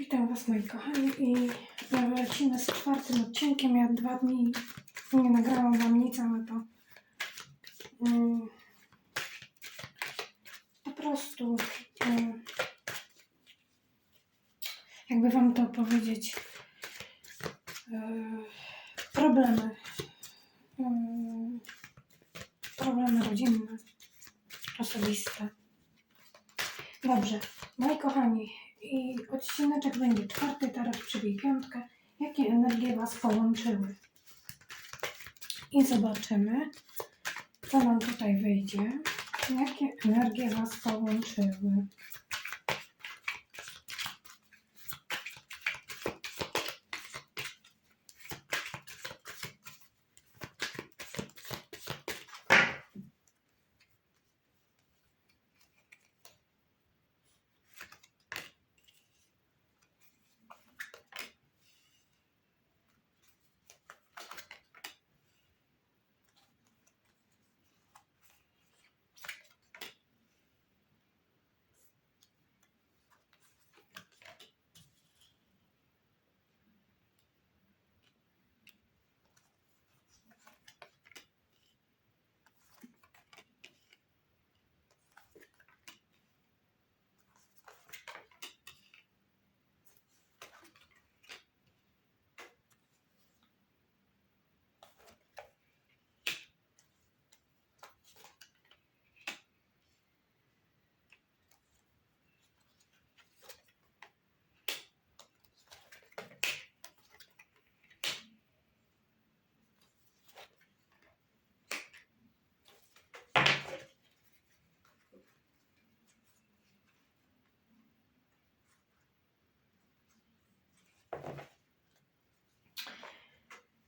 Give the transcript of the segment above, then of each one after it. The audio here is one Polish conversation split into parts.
Witam Was moi kochani i lecimy z czwartym odcinkiem. Ja dwa dni nie nagrałam Wam nic, ale to mm, po prostu mm, jakby Wam to powiedzieć e, problemy mm, problemy rodzinne, osobiste. Dobrze, moi kochani, odcineczek będzie czwarty, tarot przybij piątkę. Jakie energie Was połączyły? I zobaczymy, co nam tutaj wyjdzie. Jakie energie Was połączyły?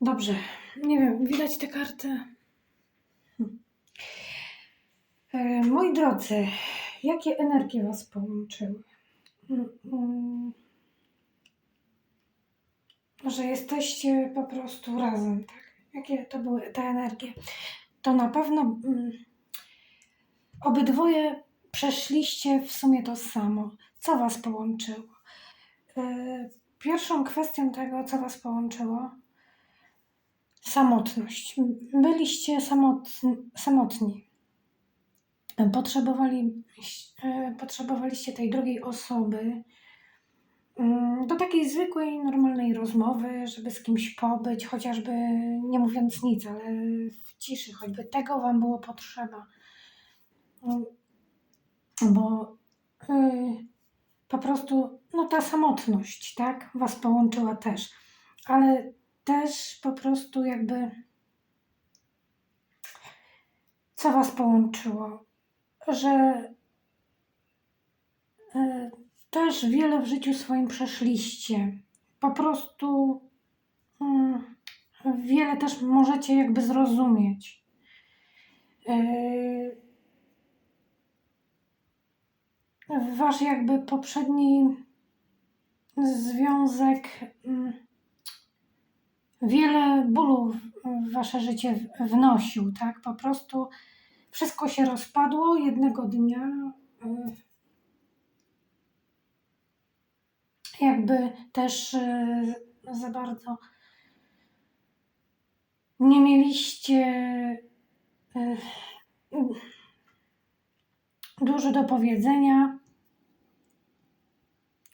Dobrze, nie wiem, widać te karty. Hm. E, moi drodzy, jakie energie Was połączyły? Mm, mm. Że jesteście po prostu razem, tak? Jakie to były te energie? To na pewno mm, obydwoje przeszliście w sumie to samo. Co Was połączyło? E, pierwszą kwestią tego, co Was połączyło, samotność. Byliście samotni. samotni. Potrzebowali, e, potrzebowaliście tej drugiej osoby mm, do takiej zwykłej, normalnej rozmowy, żeby z kimś pobyć, chociażby nie mówiąc nic, ale w ciszy, choćby tego Wam było potrzeba. Mm, Bo y, po prostu, no ta samotność, tak, Was połączyła też. Ale też po prostu jakby co was połączyło, że y, też wiele w życiu swoim przeszliście. Po prostu y, wiele też możecie jakby zrozumieć. Y, wasz jakby poprzedni związek wiele bólu w wasze życie wnosił, tak? Po prostu wszystko się rozpadło jednego dnia. y, Jakby też y, za bardzo nie mieliście y, dużo do powiedzenia.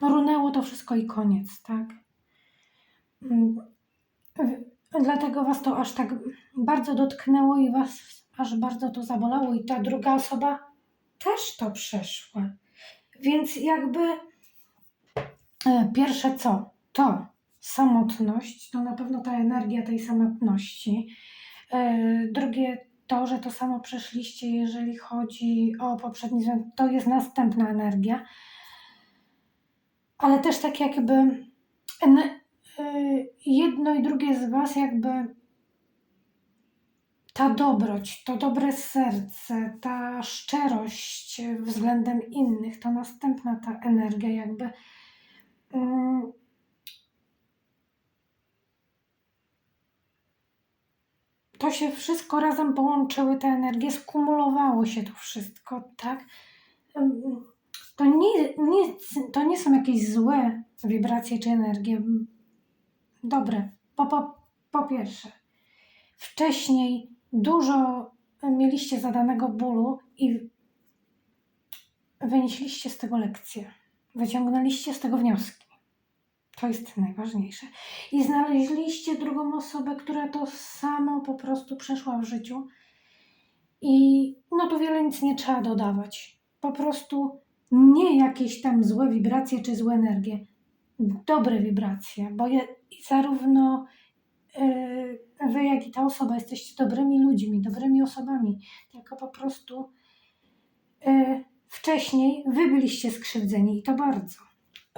Runęło to wszystko i koniec, tak? Dlatego was to aż tak bardzo dotknęło i was aż bardzo to zabolało, i ta druga osoba też to przeszła. Więc jakby e, pierwsze co? To samotność, to na pewno ta energia tej samotności. E, Drugie to, że to samo przeszliście, jeżeli chodzi o poprzedni związek, to jest następna energia. Ale też tak jakby jedno i drugie z Was jakby ta dobroć, to dobre serce, ta szczerość względem innych, to następna ta energia jakby mm, to się wszystko razem połączyły, te energie, skumulowało się to wszystko, tak? To nie, nie, to nie są jakieś złe wibracje czy energie. Dobre. Po, po, po pierwsze, wcześniej dużo mieliście zadanego bólu i wynieśliście z tego lekcję. Wyciągnęliście z tego wnioski. To jest najważniejsze. I znaleźliście drugą osobę, która to samo po prostu przeszła w życiu. I no tu wiele nic nie trzeba dodawać. Po prostu nie jakieś tam złe wibracje czy złe energie. Dobre wibracje, bo je, zarówno yy, wy, jak i ta osoba jesteście dobrymi ludźmi, dobrymi osobami, tylko po prostu yy, wcześniej wy byliście skrzywdzeni i to bardzo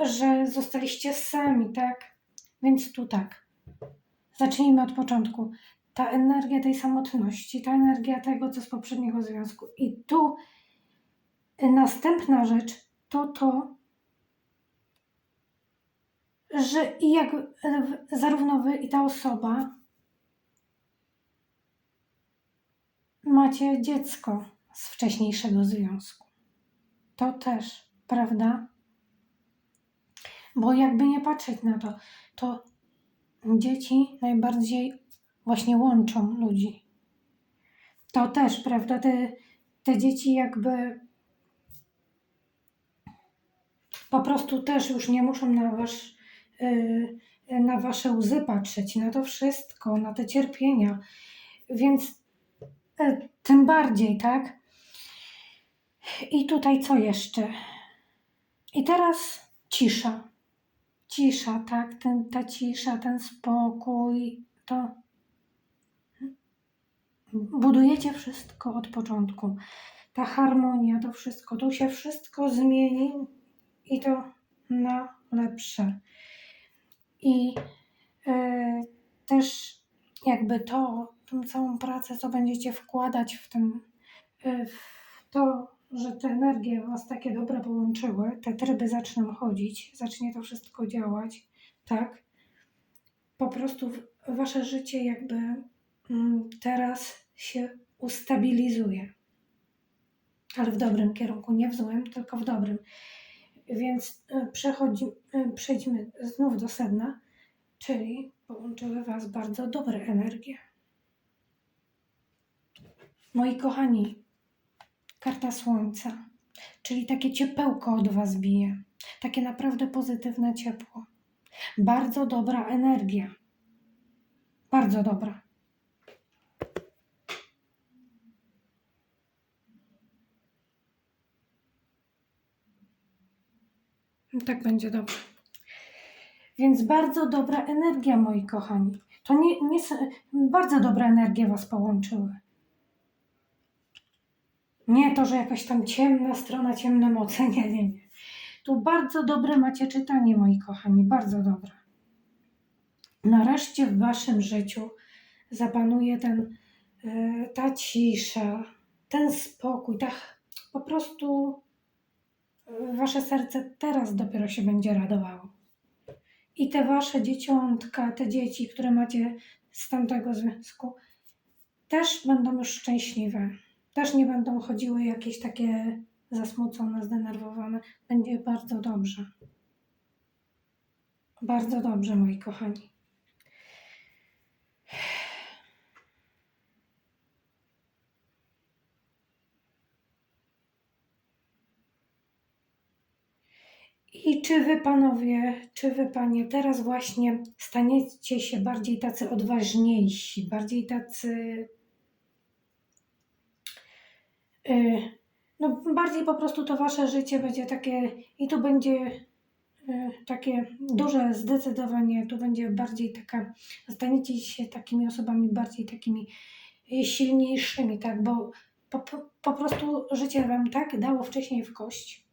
że zostaliście sami, tak? Więc tu tak. Zacznijmy od początku. Ta energia tej samotności, ta energia tego, co z poprzedniego związku. I tu następna rzecz to to, że i jak zarówno wy i ta osoba macie dziecko z wcześniejszego związku. To też, prawda? Bo jakby nie patrzeć na to, to dzieci najbardziej właśnie łączą ludzi. To też, prawda, te, te dzieci jakby po prostu też już nie muszą na, wasz, na wasze łzy patrzeć, na to wszystko, na te cierpienia. Więc yy, tym bardziej, tak? I tutaj co jeszcze? I teraz cisza cisza, tak? Ten, ta cisza, ten spokój, to budujecie wszystko od początku. Ta harmonia, to wszystko, tu się wszystko zmieni i to na lepsze. I e, też jakby to, tą całą pracę, co będziecie wkładać w ten, w to, że te energie Was takie dobre połączyły, te tryby zaczną chodzić, zacznie to wszystko działać, tak? Po prostu Wasze życie jakby mm, teraz się ustabilizuje. Ale w dobrym kierunku, nie w złym, tylko w dobrym. Więc e, przechodzi, e, przejdźmy znów do sedna, czyli połączyły Was bardzo dobre energie. Moi kochani, karta słońca, czyli takie ciepełko od Was bije, takie naprawdę pozytywne ciepło. Bardzo dobra energia. Bardzo dobra. Tak będzie dobrze. Więc bardzo dobra energia, moi kochani. To nie, nie bardzo dobra energia Was połączyły. Nie to, że jakaś tam ciemna strona, ciemne moce. Nie, nie, nie. Tu bardzo dobre macie czytanie, moi kochani, bardzo dobre. Nareszcie w waszym życiu zapanuje ten, yy, ta cisza, ten spokój, tak po prostu wasze serce teraz dopiero się będzie radowało. I te wasze dzieciątka, te dzieci, które macie z tamtego związku, też będą już szczęśliwe też nie będą chodziły jakieś takie zasmucone, zdenerwowane. Będzie bardzo dobrze. Bardzo dobrze, moi kochani. I czy wy panowie, czy wy panie teraz właśnie staniecie się bardziej tacy odważniejsi, bardziej tacy Y, no bardziej po prostu to wasze życie będzie takie i tu będzie y, takie duże zdecydowanie, tu będzie bardziej taka, staniecie się takimi osobami bardziej takimi y, silniejszymi, tak, bo po, po prostu życie wam tak dało wcześniej w kość,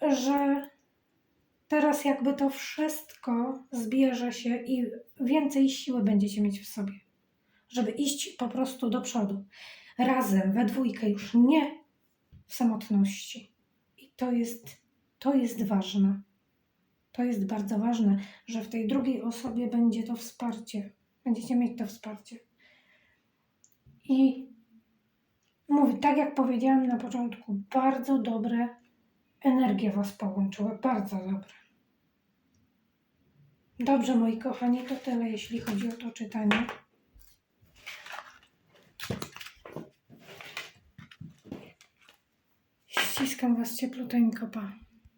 że teraz jakby to wszystko zbierze się i więcej siły będziecie mieć w sobie, żeby iść po prostu do przodu razem, we dwójkę, już nie w samotności. I to jest, to jest ważne. To jest bardzo ważne, że w tej drugiej osobie będzie to wsparcie. Będziecie mieć to wsparcie. I mówię, tak jak powiedziałam na początku, bardzo dobre energie Was połączyły. Bardzo dobre. Dobrze, moi kochani, to tyle, jeśli chodzi o to czytanie. Ściskam Was ciepluteńko, pa.